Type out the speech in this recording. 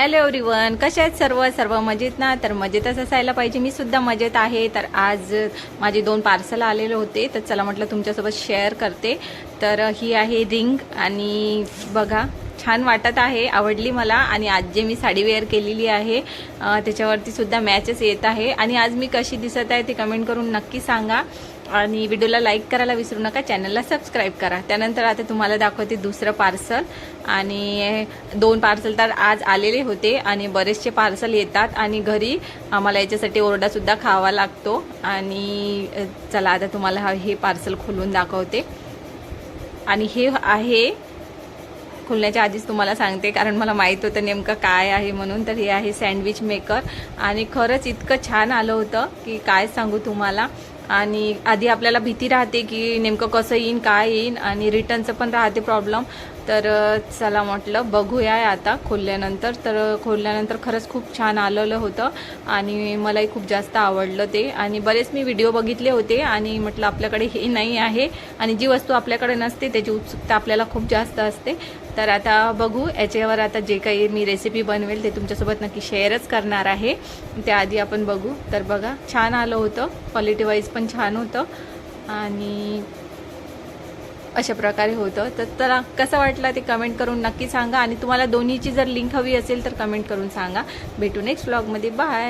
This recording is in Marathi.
हॅलो एव्हरीवन कशा आहेत सर्व? सर्व मजेत ना? तर मजेतच असायला पाहिजे. मी सुद्धा मजेत आहे. तर आज माझे दोन पार्सल आलेले होते. तर चला म्हटलं तुमच्यासोबत शेअर करते. तर ही आहे रिंग आणि बघा छान वाटत आहे आवडली मला आणि आज जे मी साडी वेअर केलेली आहे त्याच्यावरती सुद्धा मॅचेस येत आहे. आणि आज मी कशी दिसत आहे ते कमेंट करून नक्की सांगा. आणि व्हिडिओला लाईक करायला विसरू नका चॅनलला सबस्क्राईब करा. त्यानंतर आता तुम्हाला दाखवते दुसरं पार्सल आणि दोन पार्सल तर आज आलेले होते आणि बरेचसे पार्सल येतात. आणि घरी आम्हाला याच्यासाठी ओरडासुद्धा खावा लागतो. आणि चला आता तुम्हाला हा- हे पार्सल खोलून दाखवते. आणि हे आहे खोलण्याच्या आधीच तुम्हाला सांगते कारण मला माहीत होतं नेमकं काय आहे म्हणून. तर हे आहे सँडविच मेकर आणि खरंच इतकं छान आलं होतं की काय सांगू तुम्हाला. आणि आधी आपल्याला भीती राहते की नेमकं कसं येईन काय येईन. आणि रिटर्नचं पण राहते प्रॉब्लेम तर चला म्हटलं बघूया आता खोलल्यानंतर. तर खोलल्यानंतर खरंच खूप छान आलेलं होतं. आणि मलाही खूप जास्त आवडलं ते. आणि बरेच मी व्हिडिओ बघितले होते. आणि म्हटलं आपल्याकडे हे नाही आहे. आणि जी वस्तू आपल्याकडे नसते त्याची उत्सुकता आपल्याला खूप जास्त असते. तर आता बघू याच्यावर आता जे काही मी रेसिपी बनवेल ते तुमच्यासोबत नक्की शेअरच करणार आहे. त्याआधी आपण बघू. तर बघा छान आलं होतं. क्वालिटी वाईज पण छान होतं. आणि अशा प्रकारे होतं. तर तर कसं वाटलं ते कमेंट करून नक्की सांगा. आणि तुम्हाला दोन्हीची जर लिंक हवी असेल तर कमेंट करून सांगा. भेटू नेक्स्ट ब्लॉगमध्ये बाय